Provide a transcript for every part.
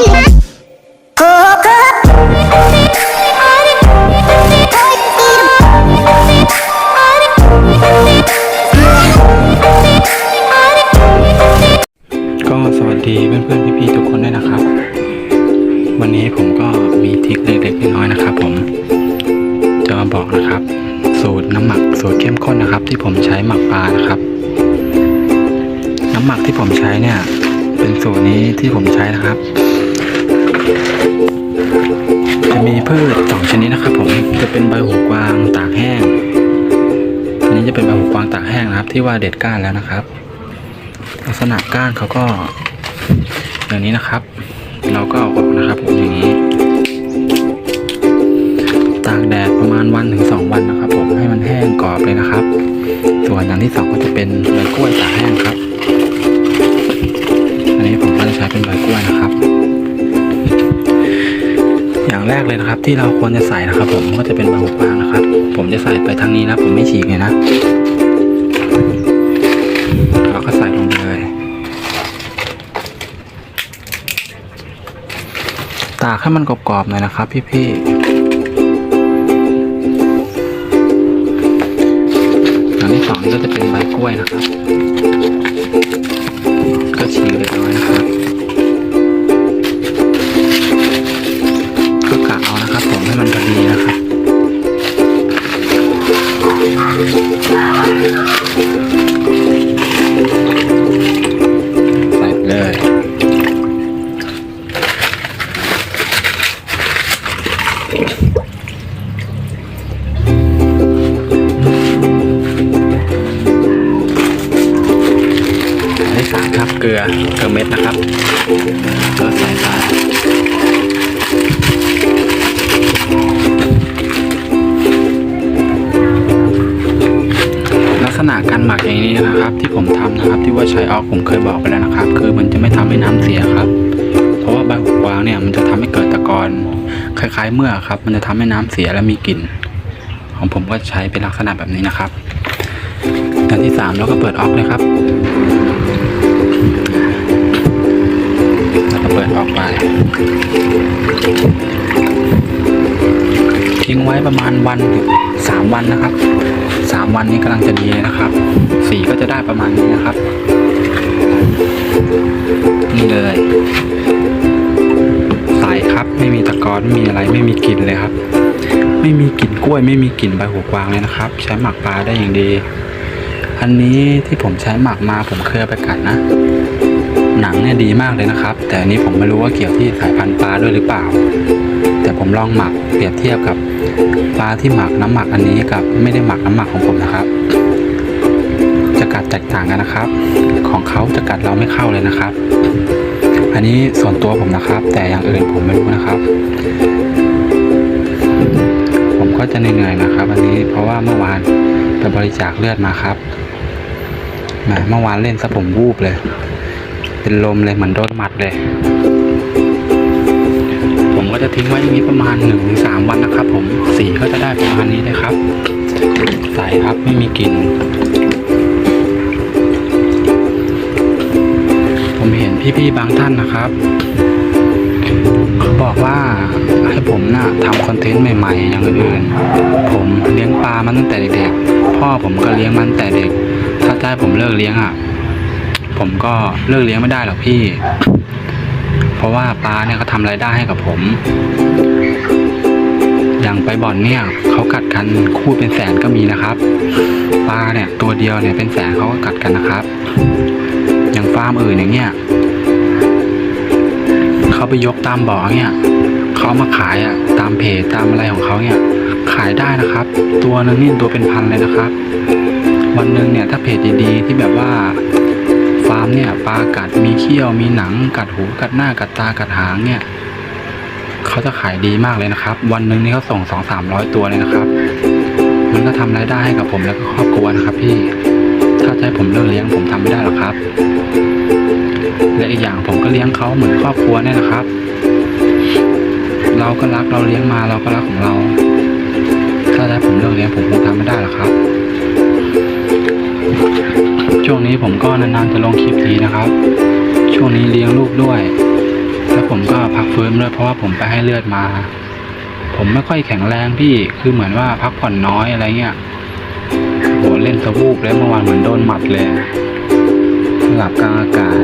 ก็สวัสดีเพื่อนๆพี่ๆทุกคนด้วยนะครับ วันนี้ผมก็มีทริคเล็กๆน้อยๆนะครับ ผมจะมาบอกนะครับ สูตรน้ำหมักสูตรเข้มข้นนะครับ ที่ผมใช้หมักปลานะครับ น้ำหมักที่ผมใช้เนี่ย เป็นสูตรนี้ที่ผมใช้นะครับ จะมีพืชสองชนิดนะครับผมจะเป็นใบหูกวางตากแห้งอันนี้จะเป็นใบหูกวางตากแห้งนะครับ ที่ว่าเด็ดก้านแล้วนะครับ ลักษณะก้านเขาก็อย่างนี้นะครับ เราก็เอาออกนะครับผมอย่างนี้ตากแดดประมาณวันถึงสองวันนะครับ ผมให้มันแห้งกรอบเลยนะครับ ส่วนอย่างที่สองก็จะเป็นใบกล้วยตากแห้งครับ อันนี้ผมก็จะใช้เป็นใบกล้วยนะครับ แรกเลยนะครับ ที่เราควรจะใส่นะครับ ผมก็จะเป็นใบหูกวางนะครับ ผมจะใส่ไปทางนี้นะ ผมไม่ฉีกเลยนะเราก็ใส่ลงไปเลยตากให้มันกรอบๆหน่อยนะครับ พี่ๆอันที่สองก็จะเป็นใบกล้วยนะครับ ก็ฉีกเล็กน้อยนะครับ ลือเกลือเม็ดนะครับ ก็ใส่ไปลักษณะการหมักอย่างนี้นะครับ ที่ผมทำนะครับ ที่ว่าใช้ออกผมเคยบอกไปแล้วนะครับ คือมันจะไม่ทำให้น้ำเสียครับ เพราะว่าใบหูกวางเนี่ยมันจะทำให้เกิดตะกอนคล้าย ๆ เมื่อครับ มันจะทำให้น้ำเสียและมีกลิ่น ของผมก็ใช้เป็นลักษณะแบบนี้นะครับอันที่สามเราก็เปิดออกเลยครับ ออกไป ทิ้งไว้ประมาณวันถึงสามวันนะครับสามวันนี้กำลังจะดีเลยนะครับ สีก็จะได้ประมาณนี้นะครับ นี่เลยใสครับไม่มีตะกอนไม่มีอะไรไม่มีกลิ่นเลยครับ ไม่มีกลิ่นกล้วยไม่มีกลิ่นใบหูกวางเลยนะครับ ใช้หมักปลาได้อย่างดี อันนี้ที่ผมใช้หมักมาผมเคยเอไปกัดนะ หนังเนี่ยดีมากเลยนะครับ แต่อันนี้ผมไม่รู้ว่าเกี่ยวที่สายพันธุ์ปลาด้วยหรือเปล่า แต่ผมลองหมักเปรียบเทียบกับปลาที่หมักน้ำหมักอันนี้กับไม่ได้หมักน้ำหมักของผมนะครับ จะกัดแตกต่างกันนะครับ ของเขาจะกัดเราไม่เข้าเลยนะครับ อันนี้ส่วนตัวผมนะครับ แต่อย่างอื่นผมไม่รู้นะครับ ผมก็จะเหนื่อยๆนะครับ อันนี้เพราะว่าเมื่อวานไปบริจาคเลือดมาครับแหมเมื่อวานเล่นซะผมวูบเลย เป็นลมเลยเหมือนโดนหมัดเลย ผมก็จะทิ้งไว้อย่างนี้ประมาณ1นถึงสวันนะครับ ผมสีก็จะได้ประมาณนี้เลยครับ ใสครับไม่มีกลิ่นผมเห็นพี่ๆบางท่านนะครับเขาบอกว่าให้ผมนะ่ะทำคอนเทนต์ใหม่ๆ อย่างอื่นๆผมเลี้ยงปลามาตั้งแต่เด็กๆพ่อผมก็เลี้ยงมาตั้งแต่เด็ก ถ้าจะให้ผมเลิกเลี้ยงอะ ผมก็เลิกเลี้ยงไม่ได้หรอกพี่ เพราะว่าปลาเนี่ยเขาทำรายได้ให้กับผม อย่างไปบ่อนเนี่ยเขากัดกันคู่เป็นแสนก็มีนะครับปลาเนี่ยตัวเดียวเนี่ยเป็นแสนเขาก็กัดกันนะครับ อย่างฟาร์มอื่นอย่างเงี้ยเขาไปยกตามบ่อเนี่ยเขามาขายอะตามเพจตามอะไรของเขาเนี่ย ขายได้นะครับ ตัวนึงนี่ตัวเป็นพันเลยนะครับ วันหนึ่งเนี่ยถ้าเพจดีๆที่แบบว่า ฟาร์มเนี่ยปลากัดมีเขี้ยวมีหนัง กัดหูกัดหน้ากัดตากัดหางเนี่ยเขาจะขายดีมากเลยนะครับ วันหนึ่งนี่เขาส่งสองสามร้อยตัวเลยนะครับ มันก็ทำรายได้ให้กับผมแล้วก็ครอบครัวนะครับ พี่ถ้าจะให้ผมเลิกเลี้ยงผมทำไม่ได้หรอกครับ และอีกอย่างผมก็เลี้ยงเขาเหมือนครอบครัวเนี่ยนะครับ เราก็รักเราเลี้ยงมาเราก็รักของเรา ถ้าจะให้ผมเลิกเลี้ยงผมคงทำไม่ได้หรอกครับ ช่วงนี้ผมก็นานๆจะลงคลิปทีนะครับ ช่วงนี้เลี้ยงลูกด้วย แล้วผมก็พักฟื้นด้วยเพราะว่าผมไปให้เลือดมา ผมไม่ค่อยแข็งแรงพี่คือเหมือนว่าพักผ่อนน้อยอะไรเงี้ยโหเล่นสวูบแล้วเมื่อวานเหมือนโดนหมัดเลยหลับกลางอากาศ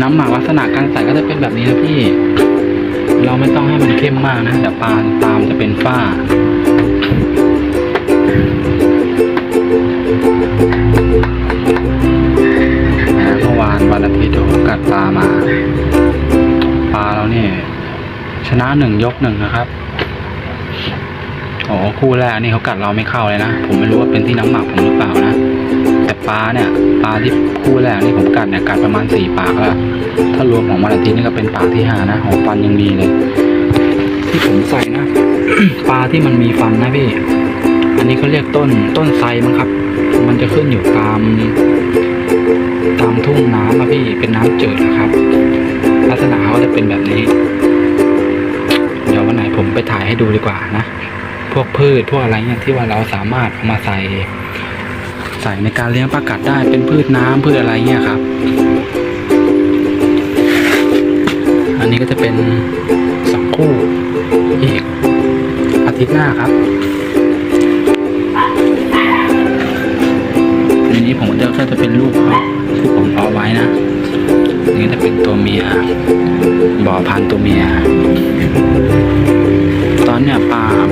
น้ำหมักลักษณะการใส่ก็จะเป็นแบบนี้นะพี่ เราไม่ต้องให้มันเข้มมากนะเดี๋ยวปลาตามจะเป็นฝ้า นะหนึ่งยกหนึ่งนะครับโอ้คู่แรกนี่เขากัดเราไม่เข้าเลยนะ ผมไม่รู้ว่าเป็นที่น้ำหมักผมหรือเปล่านะ แต่ปลาเนี่ยปลาที่คู่แรกนี่ผมกัดเนี่ยกัดประมาณสี่ปากแล้วถ้ารวมของวันอาทิตย์นี่ก็เป็นปากที่ห้านะของฟันยังมีเลย ที่ผมใส่นะปลาที่มันมีฟันนะพี่ อันนี้เขาเรียกต้นต้นไทรมั้งครับ มันจะขึ้นอยู่ตาม ตามทุ่งน้ำอะพี่เป็นน้ำจืดนะครับ ลักษณะเขาจะเป็นแบบนี้ ไปถ่ายให้ดูดีกว่านะ พวกพืชพวกอะไรเนี่ยที่ว่าเราสามารถเอามาใส่ ใส่ในการเลี้ยงปลากัดได้เป็นพืชน้ำพืชอะไรเงี้ยครับ อันนี้ก็จะเป็นสองคู่อีกอาทิตย์หน้าครับอันนี้ผมจะก็จะเป็นลูกเขาที่ผมเพาไว้นะนี่จะเป็นตัวเมียบ่อพันตัวเมีย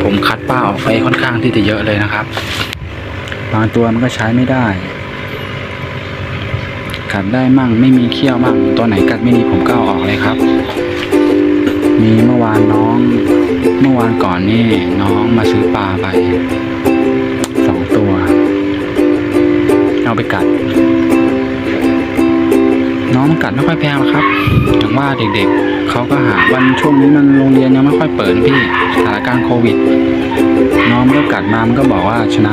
ผมคัดปลาออกไปค่อนข้างที่จะเยอะเลยนะครับ บางตัวมันก็ใช้ไม่ได้กัดได้มั่งไม่มีเขี้ยวมั่งตัวไหนกัดไม่ดีผมก็เอาออกเลยครับ มีเมื่อวานน้อง เมื่อวานก่อนนี่น้องมาซื้อปลาไปสองตัว เอาไปกัด น้องมันกัดไม่ค่อยแพงหรอกครับอย่างว่าเด็กๆ เขาก็หาวันช่วงนี้มันโรงเรียนยังไม่ค่อยเปิดพี่สถานการณ์โควิด น้องมันก็กัดมามันก็บอกว่าชนะ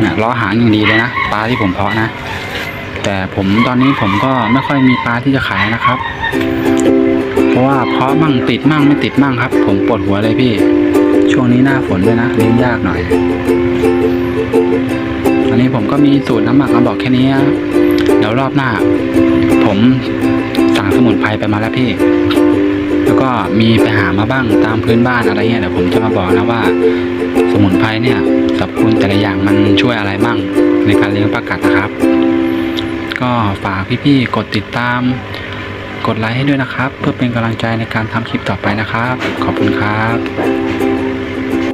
เนี่ยล้อหางอย่างดีเลยนะปลาที่ผมเพาะนะ แต่ผมตอนนี้ผมก็ไม่ค่อยมีปลาที่จะขายนะครับ เพราะว่าเพาะมั่งติดมั่งไม่ติดมั่งครับ ผมปวดหัวเลยพี่ ช่วงนี้หน้าฝนด้วยนะเลี้ยงยากหน่อยอันนี้ผมก็มีสูตรน้ำหมักมาบอกแค่นี้ เดี๋ยวรอบหน้า ผม สมุนไพรไปมาแล้วพี่ แล้วก็มีไปหามาบ้างตามพื้นบ้านอะไรเงี้ยเดี๋ยวผมจะมาบอกนะว่า สมุนไพรเนี่ยสรรพคุณแต่ละอย่างมันช่วยอะไรบ้างในการเลี้ยงปลากัดนะครับ ก็ฝากพี่ๆกดติดตาม กดไลค์ให้ด้วยนะครับ เพื่อเป็นกำลังใจในการทำคลิปต่อไปนะครับ ขอบคุณครับ